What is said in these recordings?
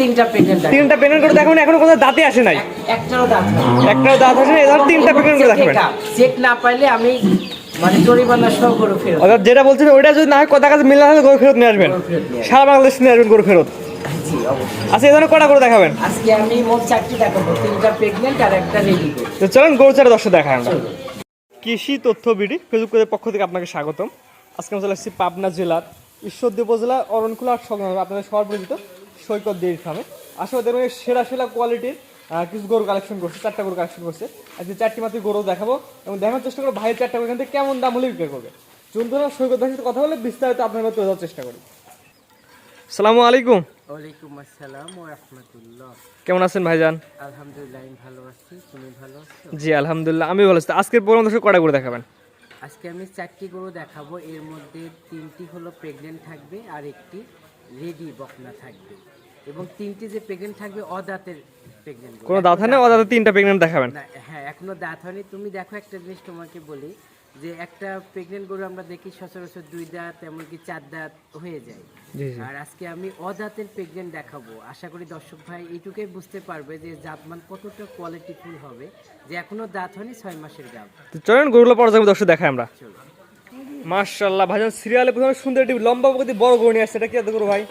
তিনটা করে দেখাবেন এখনও কোথাও দাঁতে আসে নাই। একটাও দাঁত একটাও দাঁত আসে নাই এবার তিনটা করে দেখাবেন চেক না পাইলে আমি মানে জরিমানা সহ গরু ফেরত। অর্থাৎ যেটা বলছেন ওইটা যদি না হয় কথা কাছে মিলে গরু ফেরত নিয়ে আসবেন। গরু ফেরত নিয়ে আসবেন। সারা বাংলাদেশ নিয়ে আসবেন গরু ফেরত। আচ্ছা এই কটা করে দেখাবেন? আজকে আমি মোট চারটি দেখাবো তিনটা প্রেগনেন্ট আর একটা রেডি গরু তো চলেন গরু চারে দর্শক দেখায় আমরা। চলুন। কৃষি তথ্য বিডি পক্ষ থেকে আপনাকে স্বাগতম। আজকে আমরা চলে আসছি পাবনা জেলার ঈশ্বরদী উপজেলা অরণকুলা আপনাদের সর্বপরিচিত সৈকত ডেয়ারি ফার্মে আসলে দেখবেন সেরা সেরা কোয়ালিটির কিছু গরু কালেকশন করছে চারটা গরু কালেকশন করছে। আজকে চারটি মাত্র গরু দেখাবো এবং দেখানোর চেষ্টা করব ভাইয়ের চারটা গরু এখান থেকে কেমন দাম হলে বিক্রি করবে। চলুন ধরুন সৈকত ভাইয়ের সাথে কথা বলে বিস্তারিত আপনার মতো দেওয়ার চেষ্টা করি। সালামু আলাইকুম। ওয়ালাইকুম আসসালাম ও রহমতুল্লাহ। কেমন আছেন ভাইজান? আলহামদুলিল্লাহ আমি ভালো আছি। তুমি ভালো আছো? জি আলহামদুলিল্লাহ আমি ভালো আছি। আজকের প্রোগ্রাম দর্শক কটা করে দেখাবেন? আজকে আমি চারটি গরু দেখাবো। এর মধ্যে তিনটি হলো প্রেগনেন্ট থাকবে আর একটি রেডি বকনা থাকবে। এবং তিনটি যে প্রেগনেন্ট থাকবে অদাঁতের প্রেগনেন্ট কোনো দাঁত হয় না ও দাঁতে তিনটা প্রেগনেন্ট দেখাবেন। না হ্যাঁ এখনও দাঁত হয়নি। তুমি দেখো একটা জিনিস তোমাকে বলি যে একটা প্রেগনেন্ট গরু আমরা দেখি সচরাচর দুই দাঁত এমনকি চার দাঁত হয়ে যায়। আর আজকে আমি অদাঁতের প্রেগনেন্ট দেখাবো। আশা করি দর্শক ভাই এইটুকুই বুঝতে পারবে যে জাতমান কতটা কোয়ালিটিফুল হবে যে এখনও দাঁত হয়নি ছয় মাসের গাব তো চলেন গরুগুলো পর্যায়ে দর্শক দেখায় আমরা। মার্শাল্লাহ ভাইজান সিরিয়ালে প্রথমে সুন্দর একটি লম্বা প্রকৃতি বড় গরু নিয়ে আসছে। এটা কি এত গরু ভাই?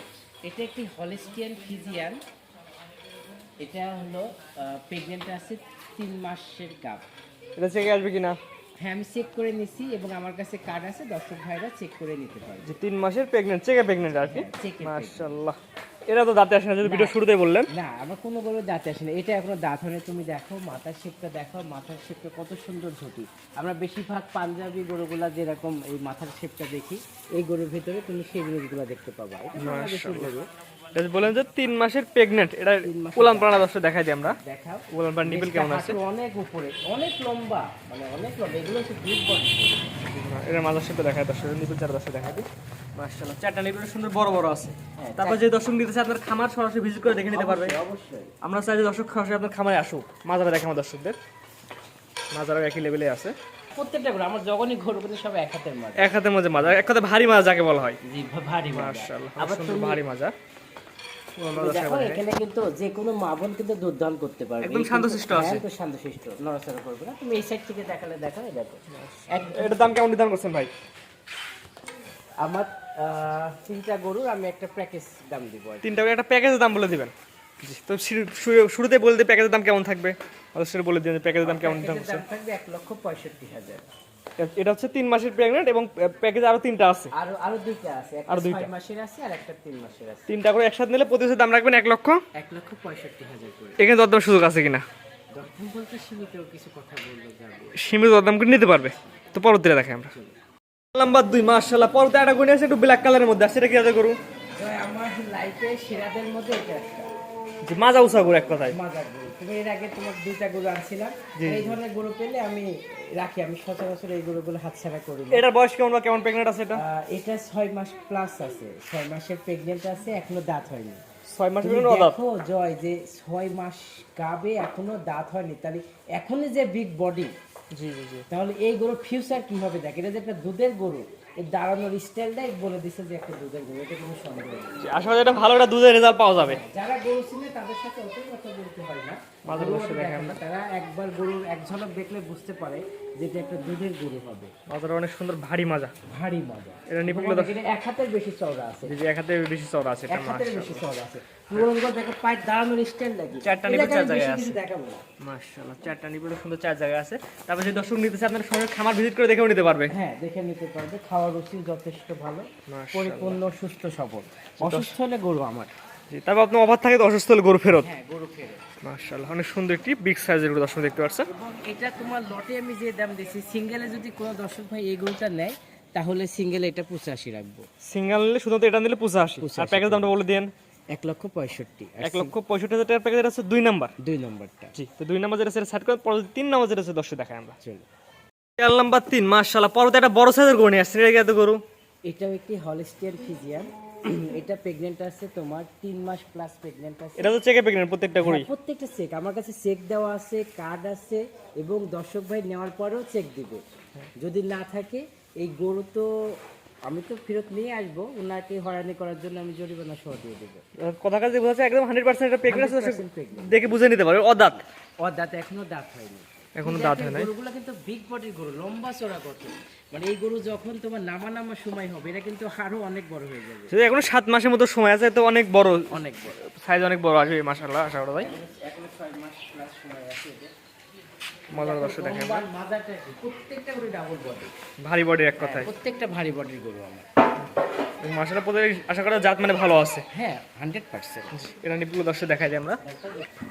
এটা একটি হলিস্টিয়ান ফিজিয়ান। এটা হলো প্রেগনেন্ট আছে তিন মাসের গাব এটা চেক আসবে কিনা? হ্যাঁ আমি চেক করে নিছি এবং আমার কাছে কার্ড আছে দর্শক ভাইরা চেক করে নিতে পারে যে তিন মাসের প্রেগনেন্ট চেক প্রেগনেন্ট আর কি? হ্যাঁ, মার্শাল্লাহ এরা তো দাঁতে আসে না যদি ভিডিও শুরুতেই বললেন। না আমার কোনো গরু দাঁতে আসে না। এটা এখনও দাঁত হলে তুমি দেখো মাথার শেপটা দেখো মাথার শেপটা কত সুন্দর ঝুটি আমরা বেশিরভাগ পাঞ্জাবি গরুগুলা যেরকম এই মাথার শেপটা দেখি এই গরুর ভিতরে তুমি সেই জিনিসগুলো দেখতে পাবা। এটা গরু। এটা যে তিন মাসের প্রেগনেন্ট এটা উলান দর্শক দেখাই দিই আমরা। উলান কেমন আছে? অনেক উপরে অনেক লম্বা মানে অনেক লম্বা এগুলো হচ্ছে এর মাজার সাথে দেখায় দর্শক চার দর্শক দেখাই দিই। মার্শাল্লাহ চারটা সুন্দর বড় বড় আছে। হ্যাঁ, তারপর যে দর্শক নিতে চায় আপনার খামার সরাসরি ভিজিট করে দেখে নিতে পারবে। অবশ্যই। আমরা চাই যে দর্শক সরাসরি আপনার খামারে আসুক। মাজারা দেখে আমার দর্শকদের। মাজারা একই লেভেলে আছে। প্রত্যেকটা গরু আমার যখনই গরু কিন্তু সব এক হাতের মাঝে এক হাতের মধ্যে মাজা এক হাতে ভারী মাজা যাকে বলা হয়। জি ভারী মাজা। তুমি ভারী মাজা দেখো এখানে কিন্তু যে কোনো মা বোন কিন্তু দুধ দান করতে পারবে। একদম শান্তশিষ্ট আছে। হ্যাঁ, একদম শান্তশিষ্ট নড়াচড়া করবে না। তুমি এই সাইড থেকে দেখালে দেখো এই দেখো। এটার দাম কেমন নির্ধারণ করছেন ভাই? আমার তিনটা গরুর আমি একটা প্যাকেজ দাম দিব তিনটা একটা প্যাকেজের দাম বলে দিবেন? তো শুরু- শুরু- শুরুতে বলে দিই প্যাকেজের দাম কেমন থাকবে? অবশ্যই বলে দিন প্যাকেজের দাম কেমন থাকবে এক লক্ষ পঁয়ষট্টি হাজার। এটা হচ্ছে তিন মাসের প্রেগনেন্ট এবং প্যাকেজ আরও তিনটা আছে। আরও আরও দুইটা আছে। একটা আরও দুইটা। মাসের আছে আর একটা তিন মাসের আছে। তিনটা করে একসাথে নিলে প্রতি দাম রাখবেন এক লক্ষ? এক লক্ষ পঁয়ষট্টি হাজার করে। এখানে দরদাম সুযোগ আছে কিনা? দর্শন বলতে সীমিত কিছু কথা বলল যাবে সীমিত দরদাম করে নিতে পারবে। তো পরবর্তীতে দেখে আমরা। নাম্বার দুই মার্শাল্লাহ পরবর্তী একটা গুণে আছে একটু ব্ল্যাক কালারের মধ্যে আছে এটা কি জয়, আমার লাইফে সেরাদের মধ্যে এটা যে মাজা গরু এক কথায়। মজার গরু তুমি এর আগে তোমার দুইটা গরু আনছিলাম এই ধরনের গরু পেলে আমি রাখি। আমি সচরাচর এই গরুগুলো হাতছাড়া করি বয়স কেমন বা কেমন প্রেগনেন্ট আছে এটা? এটা ছয় মাস প্লাস আছে। ছয় মাসের প্রেগনেন্ট আছে এখনও দাঁত হয়নি। ছয় মাস দেখো জয় যে ছয় মাস গাবে এখনও দাঁত হয়নি। তাহলে এখনই যে বিগ বডি জি জি জি। তাহলে এই গরুর ফিউচার কি হবে দেখ? এটা যে একটা দুধের গরু দাঁড়ানোর স্টাইলটাই বলে দিছে যে একটা দুধের গরু এটা কোনো সন্দেহ নেই। আশা করি এটা ভালো একটা দুধের রেজাল্ট পাওয়া যাবে। যারা গরু চিনে তাদের সাথে অত কথা বলতে হয় না। মাঝে মাঝে দেখেন না, তারা একবার গরুর এক ঝলক দেখলে বুঝতে পারে যে এটা একটা দুধের গরু হবে। মাজাটা অনেক সুন্দর ভারী মাজা। ভারী মজা। এটা নিপুগুলো এক হাতের বেশি চওড়া আছে। এক হাতে বেশি চড়া আছে এটা এক হাতের বেশি চওড়া আছে। দেখো দাঁড়ানোর লাগে। চারটা নিপুল চার জায়গায় আছে। দেখাবো মাশাআল্লাহ চারটা নিপুল সুন্দর চার আছে। তারপর যে দর্শক নিতেছে আপনার সঙ্গে খামার ভিজিট করে দেখেও নিতে পারবে। হ্যাঁ দেখে নিতে পারবে। খাওয়ার রুচি যথেষ্ট ভালো। পরিপূর্ণ সুস্থ সবল। অসুস্থ হলে গরু আমার। জি তারপর আপনার অফার থাকে তো অসুস্থ হলে গরু ফেরত। হ্যাঁ গরু ফেরে মাশাআল্লাহ অনেক সুন্দর একটি বিগ সাইজের গরু দর্শক দেখতে পাচ্ছেন। এবং এটা তোমার লটে আমি যে দাম দিচ্ছি সিঙ্গেলে যদি কোনো দর্শক ভাই এই গরুটা নেয় তাহলে সিঙ্গেলে এটা পঁচাশি রাখব। সিঙ্গেল নিলে শুধুমাত্র এটা নিলে আসি আর প্যাকেজ দামটা বলে দিন এক লক্ষ পঁয়ষট্টি এক লক্ষ পঁয়ষট্টি হাজার টাকার প্যাকেজ আছে দুই নাম্বার। দুই নম্বরটা। জি তো দুই নাম্বার যেটা সেটা সাইড করে পরে তিন নাম্বার যেটা আছে দর্শক দেখায় আমরা। চলো। তেল নাম্বার তিন মাশাআল্লাহ পরে একটা বড় সাইজের গরু নিয়ে আসছে। এটা গরু? এটাও একটি হলিস্টিয়ান ফিজিয়ান এটা প্রেগনেন্ট আছে তোমার তিন মাস প্লাস প্রেগনেন্ট আছে। এটা তো চেকে প্রেগনেন্ট প্রত্যেকটা গরুই হ্যাঁ, প্রত্যেকটা চেক আমার কাছে চেক দেওয়া আছে কার্ড আছে এবং দর্শক ভাই নেওয়ার পরেও চেক দিবে। যদি না থাকে এই গরু তো আমি তো ফেরত নিয়ে আসব ওনাকে হয়রানি করার জন্য আমি জরিমানা সহ দিয়ে দেবো। কথা কাজে বোঝা একদম হান্ড্রেড পার্সেন্ট একটা প্রেগনেন্ট 100% pregnant। দেখে বুঝে নিতে পারবে। অদাঁত। ওর দাঁত এখনও দাঁত হয়নি। এখনও দাঁত হয় নাই। গরুগুলো কিন্তু বিগ বডির গরু লম্বা চড়া মানে এই গরু যখন তোমার নামা নামা সময় হবে এটা কিন্তু আরও অনেক বড় হয়ে যাবে। এখনও সাত মাসের মতো সময় আছে তো অনেক বড়। অনেক বড়। সাইজ অনেক বড় আসবে মাসাল্লাহ আশা করা যায়। এখনও ছয় মাস প্লাস সময় আছে। মজার দর্শক দেখে লম্বা মাজাটা কি, প্রত্যেকটা করে ডাবল বডি ভারী বডির এক কথায়। প্রত্যেকটা ভারী বডির গরু আমার। আশা করা জাত মানে ভালো আছে। হ্যাঁ হান্ড্রেড পার্সেন্ট এটা নিপুল দর্শক দেখাই যায় আমরা।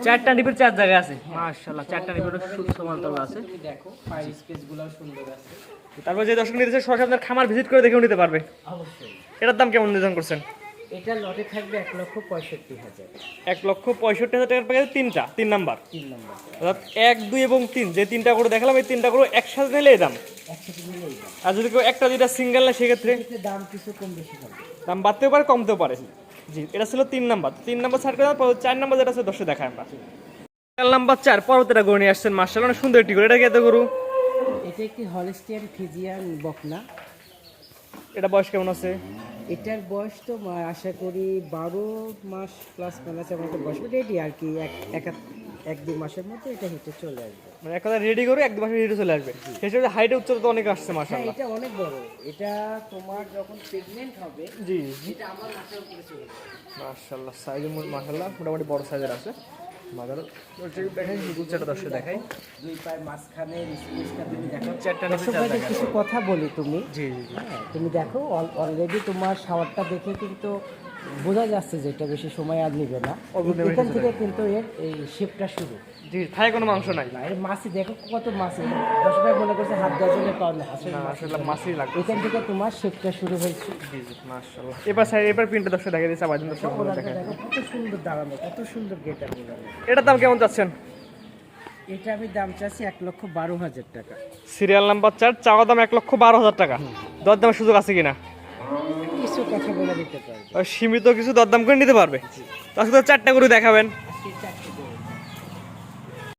চারটা নিপুর চার জায়গায় আছে। মাশাল্লাহ চারটা নিপুর সমান্তরাল আছে। দেখো ফায়ার স্পেসগুলো সুন্দর আছে। তারপর যে দর্শক নিতে সরাসরি আপনার খামার ভিজিট করে দেখেও নিতে পারবে। অবশ্যই। এটার দাম কেমন নির্ধারণ করছেন? এটা লটে থাকবে এক লক্ষ পঁয়ষট্টি হাজার। এক লক্ষ পঁয়ষট্টি হাজার টাকার প্যাকেজ তিনটা তিন নাম্বার। তিন নম্বর। অর্থাৎ এক দুই এবং তিন যে তিনটা করে দেখালাম এই তিনটা করে একসাথে নিলে এই দাম। একসাথে নিলেই দাম। আর যদি কেউ একটা দুইটা সিঙ্গেল না সেক্ষেত্রে দাম কিছু কম বেশি হবে দাম বাড়তেও পারে কমতেও পারে। জি এটা ছিল তিন নাম্বার। তিন নাম্বার ছাড় করে পর চার নাম্বার যেটা আছে দশে দেখায় আমরা। চার নাম্বার চার পরবর্তীটা গরু নিয়ে আসছেন মার্শাল অনেক সুন্দর একটি গরু। এটা কি এত গরু? এটা একটি হলিস্টিয়ান ফিজিয়ান বকনা। এটা বয়স কেমন আছে? এটার বয়স তো আশা করি বারো মাস প্লাস মাইনাস আমাদের বয়স রেডি আর কি এক এক- দু মাসের মধ্যে এটা হেঁটে চলে আসবে। মানে এক কথা রেডি করে এক দু মাসের রেডি চলে আসবে। সেসব হাইটে উচ্চতা তো অনেক আসছে হ্যাঁ মার্শাল্লাহ এটা অনেক বড়। এটা তোমার যখন প্রেগনেন্ট হবে জি। এটা আমার মাথার উপরে চলে যাবে। সাইজ মার্শাল্লাহ মোটামুটি বড় সাইজের আছে। মাদার দেখাই উচ্চটা দর্শক দেখাই। দুই পায়ের মাঝখানে চারটা। কিছু কথা বলি তুমি। জি জি জি। হ্যাঁ তুমি দেখো অলরেডি তোমার শাওয়ারটা দেখে কিন্তু বোঝা যাচ্ছে যে এটা বেশি সময় আর নিবে না। এখান থেকে কিন্তু এর এই শেপটা শুরু। জি থাই কোনো মাংস নাই? না এর মাছি দেখো কত মাছি দশ ভাই মনে করছে হাত গজলে পাও না আসলে না মাছি। আসলে লাগবে এখান থেকে তোমার শেপটা শুরু হয়েছে। জি জি মাশাআল্লাহ। এবার সাইড এবার প্রিন্টে দর্শক দেখা দিয়েছে আবার দর্শক দেখা কত সুন্দর দাঁড়ানো কত সুন্দর গেটা এটার দাম কেমন যাচ্ছেন এটা আমি দাম চাচ্ছি এক লক্ষ বারো হাজার টাকা। সিরিয়াল নাম্বার চার চাওয়া দাম এক লক্ষ বারো হাজার টাকা। দরদামের সুযোগ আছে কিনা? সীমিত কিছু দরদাম করে নিতে পারবে। তার সাথে চারটা করে দেখাবেন।